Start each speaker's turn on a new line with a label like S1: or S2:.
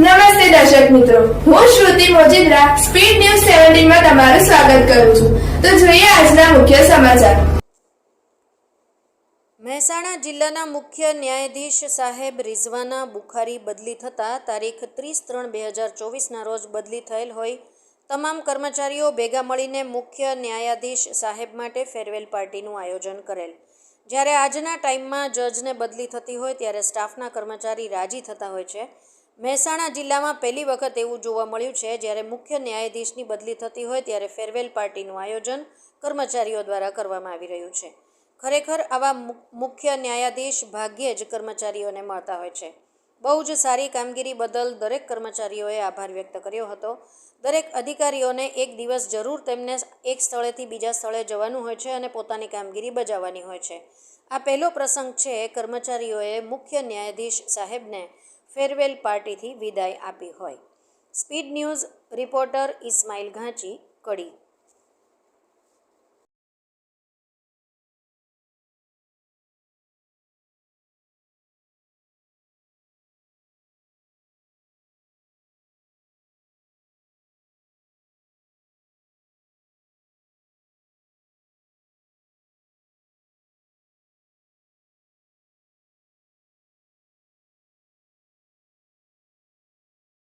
S1: નમસ્તે દર્શક મિત્રો. હું શ્રુતિ મોજીદ્રા, સ્પીડ ન્યૂઝ સેવન્ટીનમાં તમારું સ્વાગત કરું છું. તો જોઈએ આજના મુખ્ય સમાચાર.
S2: મહેસાણા જિલ્લાના મુખ્ય ન્યાયાધીશ સાહેબ રિઝવાના બુખારી બદલી થતાં તારીખ ત્રીસ ત્રણ બે હજાર ચોવીસના રોજ બદલી થયેલ હોય. તમામ કર્મચારીઓ ભેગા મળીને મુખ્ય ન્યાયાધીશ સાહેબ માટે ફેરવેલ પાર્ટીનું આયોજન કરેલ. જ્યારે આજના ટાઈમમાં જજને બદલી થતી હોય ત્યારે સ્ટાફના કર્મચારી રાજી થતા હોય છે. મહેસાણા જિલ્લામાં પહેલી વખત એવું જોવા મળ્યું છે જ્યારે મુખ્ય ન્યાયાધીશની બદલી થતી હોય ત્યારે ફેરવેલ પાર્ટીનું આયોજન કર્મચારીઓ દ્વારા કરવામાં આવી રહ્યું છે. ખરેખર આવા મુખ્ય ન્યાયાધીશ ભાગ્યે જ કર્મચારીઓને મળતા હોય છે. બહુ જ સારી કામગીરી બદલ દરેક કર્મચારીઓએ આભાર વ્યક્ત કર્યો હતો. દરેક અધિકારીઓને એક દિવસ જરૂર તેમને એક સ્થળેથી બીજા સ્થળે જવાનું હોય છે અને પોતાની કામગીરી બજાવવાની હોય છે. આ પહેલો પ્રસંગ છે, કર્મચારીઓએ મુખ્ય ન્યાયાધીશ સાહેબને ફેરવેલ પાર્ટીથી વિદાય આપી હોય. Speed news reporter Ismail Ghanchi Kadi.